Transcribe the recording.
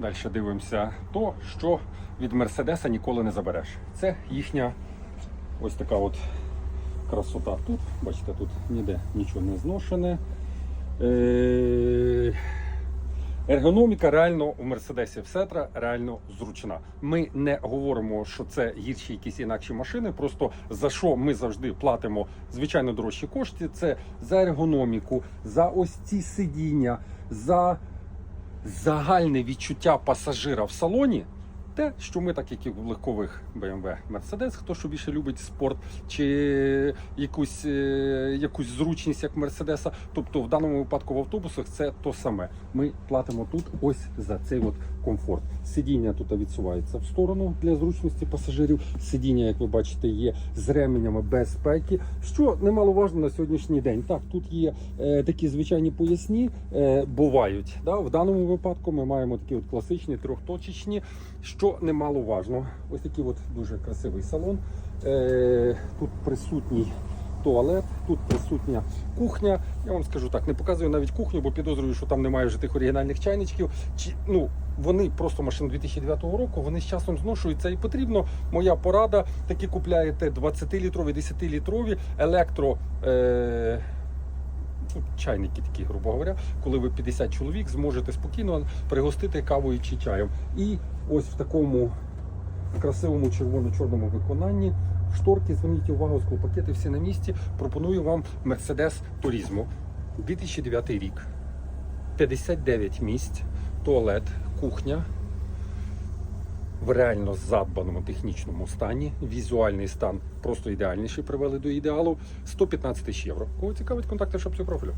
далі дивимося то, що від Мерседеса ніколи не забереш. Це їхня ось така от красота тут. Бачите, тут ніде нічого не зношене. Е, Ергономіка реально у Мерседесі Сетра реально зручна. Ми не говоримо, що це гірші якісь інакші машини. Просто за що ми завжди платимо звичайно дорожчі кошти. Це за ергономіку, за ось ці сидіння, за загальне відчуття пасажира в салоні. Те, що ми, так як і в легкових BMW Mercedes, хто що більше любить спорт чи якусь, е, якусь зручність як Мерседеса. Тобто в даному випадку в автобусах це то саме. Ми платимо тут ось за цей от комфорт. Сидіння тут відсувається в сторону для зручності пасажирів. Сидіння, як ви бачите, є з ременями безпеки, що немаловажно на сьогоднішній день. Так, тут є е, такі звичайні поясні, е, бувають. Да? В даному випадку ми маємо такі от класичні трьохточечні, що немаловажно. Ось такий от дуже красивий салон. Е, тут присутній туалет, тут присутня кухня. Я вам скажу так, не показую навіть кухню, бо підозрюю, що там немає вже тих оригінальних чайничків. Чи ну вони просто машини 2009 року, вони з часом зношуються і потрібно. Моя порада такі купляєте 20-літрові, 10-літрові електро. Е- Чайники такі, грубо говоря, коли ви 50 чоловік зможете спокійно пригостити кавою чи чаєм. І ось в такому красивому червоно-чорному виконанні. Шторки, зверніть увагу, склопакети всі на місці. Пропоную вам Mercedes Turismo 2009 рік. 59 місць, туалет, кухня в реально задбаному технічному стані. Візуальний стан просто ідеальніший привели до ідеалу. 115 тисяч євро. Кого цікавить контакти шапці профілю.